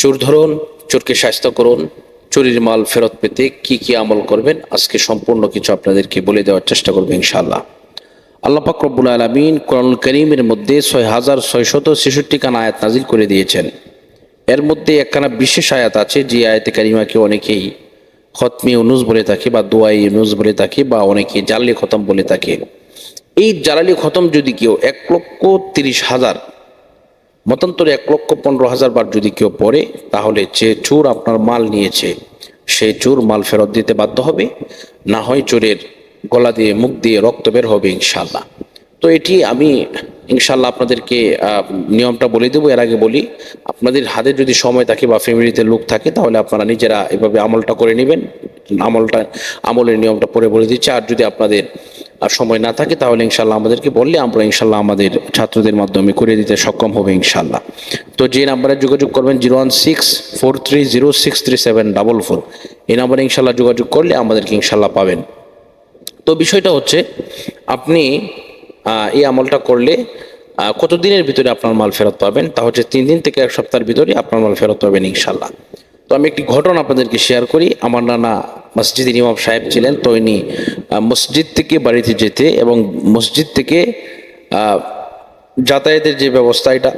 চোর ধরুন, চোরকে স্বাস্থ্য করুন, চুরির মাল ফেরত পেতে কি কি আমল করবেন, আজকে সম্পূর্ণ কিছু আপনাদেরকে বলে দেওয়ার চেষ্টা করব ইনশাআল্লাহ। আল্লাহ পাক রব্বুল আলমিন কোরআন করিমের মধ্যে ছয় হাজার ছয়শত ছেষট্টি খান আয়াত নাজিল করে দিয়েছেন। এর মধ্যে একখানা বিশেষ আয়াত আছে, যে আয়াতে কারিমাকে অনেকেই খতমি অনুজ বলে থাকে বা দোয়াই অনুজ বলে থাকে বা অনেকে জালালি খতম বলে থাকে। এই জালালি খতম যদি কেউ এক লক্ষ তিরিশ হাজার মতান্তরে এক লক্ষ পনেরো হাজার বার যদি কেউ পড়ে, তাহলে যে চোর আপনার মাল নিয়েছে সেই চোর মাল ফেরত দিতে বাধ্য হবে। না হয় চোরের গলা দিয়ে, মুখ দিয়ে রক্ত বের হবে ইনশাল্লাহ তো এটি আমি ইনশাল্লাহ আপনাদেরকে নিয়মটা বলে দেবো। এর আগে বলি, আপনাদের হাতে যদি সময় থাকে বা ফ্যামিলিতে লোক থাকে, তাহলে আপনারা নিজেরা এভাবে আমলটা করে নেবেন। আমলটা, আমলের নিয়মটা পরে বলে দিচ্ছি। আর যদি আপনাদের আর সময় না থাকে তাহলে ইনশাল্লাহ আমাদেরকে বললে আমরা ইনশাল্লাহ আমাদের ছাত্রদের মাধ্যমে করে দিতে সক্ষম হবে ইনশাল্লাহ তো যে নাম্বারে যোগাযোগ করবেন zero one six four three zero six three seven double four. এই নাম্বারে ইনশাল্লাহ যোগাযোগ করলে আমাদেরকে ইনশাল্লাহ পাবেন। তো বিষয়টা হচ্ছে আপনি এই আমলটা করলে আহ, কত দিনের ভিতরে আপনার মাল ফেরত পাবেন? তা হচ্ছে তিন দিন থেকে এক সপ্তাহের ভিতরে আপনার মাল ফেরত পাবেন ইনশাল্লাহ তো আমি একটি ঘটনা আপনাদেরকে শেয়ার করি। আমার নানা মসজিদের ইমাম সাহেব ছিলেন, তো ইনি মসজিদ থেকে বাড়িতে যেতে এবং মসজিদ থেকে যাতায়াতের যে ব্যবস্থা, এটা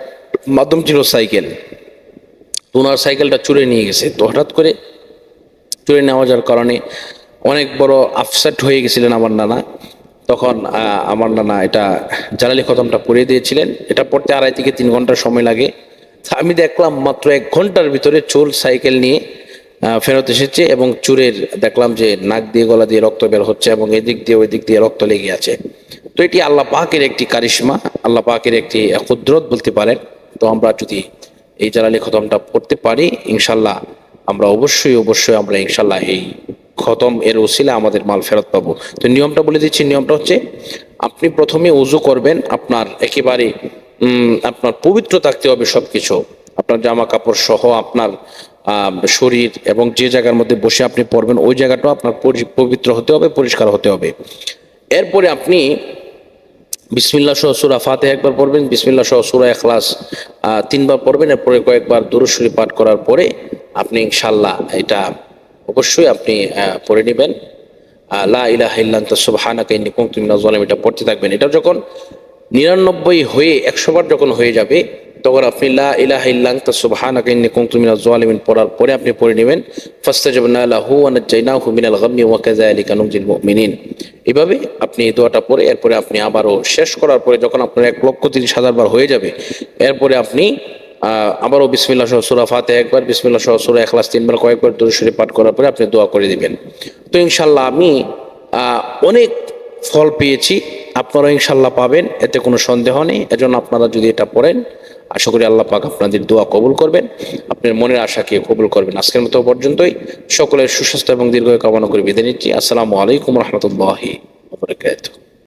মাধ্যম ছিল সাইকেল। ওনার সাইকেলটা চুরে নিয়ে গেছে। তো হঠাৎ করে চুরে নেওয়া যাওয়ার কারণে অনেক বড় আপসেট হয়ে গেছিলেন আমার নানা। তখন আমার নানা এটা জালালি খতমটা পড়িয়ে দিয়েছিলেন। এটা পড়তে আড়াই থেকে তিন ঘণ্টা সময় লাগে। আমি দেখলাম মাত্র এক ঘণ্টার ভিতরে চোর সাইকেল নিয়ে ফেরত এসেছে এবং চুরের দেখলাম যে নাক দিয়ে, গলা দিয়ে রক্ত বের হচ্ছে এবং এদিক দিয়ে ওই দিক দিয়ে রক্ত লেগে আছে। তো এটি আল্লাহ পাকের একটি কারিশমা, আল্লাহ পাকের একটি কুদরত বলতে পারেন। তো আমরা যদি এই জালালি খতমটা পড়তে পারি, ইনশাল্লাহ আমরা অবশ্যই অবশ্যই আমরা ইনশাল্লাহ এই খতম, এর ওসিলে আমাদের মাল ফেরত পাবো। তো নিয়মটা বলে দিচ্ছি, নিয়মটা হচ্ছে আপনি প্রথমে উজু করবেন, আপনার একেবারে আপনার পবিত্র থাকতে হবে সব কিছু আপনার জামা কাপড় সহ আপনার শরীর এবং যে জায়গার মধ্যে বসে আপনি পড়বেন, ওই জায়গাটাও আপনার পবিত্র হতে হবে, পরিষ্কার হতে হবে। এরপরে আপনি বিসমিল্লা সহ সুরা ফাতে একবার পড়বেন বিসমিল্লা সহ সুরা এখলাস তিনবার পড়বেন, এরপরে কয়েকবার দুরুশ্বরী পাঠ করার পরে আপনি ইনশাল্লাহ এটা অবশ্যই আপনি পড়ে নেবেন। লা ইলাহা ইল্লান্তা সুবহানাকা ইন্নী কুনতু মিনাজ জালিমিন এটা পড়তে থাকবেন। এটা যখন নিরানব্বই হয়ে, একশো বার যখন হয়ে যাবে তখন আপনি লা ইলাহা ইল্লান্তা, সুবহানাকা ইন্নী কুনতু মিনাজ জালিমিন পড়ার পরে আপনি পড়ে নেবেন। ফাস্তাজাবনা লাহু ওয়া নাজ্জাইনাহু মিনাল গাম্মি ওয়া কাযালিকা নুনজিল মুমিনিন। এভাবে আপনি দোয়াটা পড়ে, এরপরে আপনি আবারও শেষ করার পরে যখন আপনার এক লক্ষ তিরিশ হাজার বার হয়ে যাবে, এরপরে আপনি আবারও বিসমিল্লা সহ সুরা ফাতে একবার বিসমিল্লা সহ সুরা এখলাস তিনবার, কয়েকবার দরুশরী পাঠ করার পরে আপনি দোয়া করে দিবেন। তো ইনশাল্লাহ আমি অনেক ফল পেয়েছি আপনারা ইনশাল্লাহ পাবেন, এতে কোনো সন্দেহ নেই। এজন্য আপনারা যদি এটা পড়েন আশা করি আল্লাহ পাক আপনাদের দোয়া কবুল করবেন, আপনার মনের আশাকে কবুল করবেন। আজকের মতো পর্যন্তই, সকলের সুস্বাস্থ্য এবং দীর্ঘ কামনা করে বিদায় নিচ্ছি। আসসালামু আলাইকুম রহমতুল্লাহি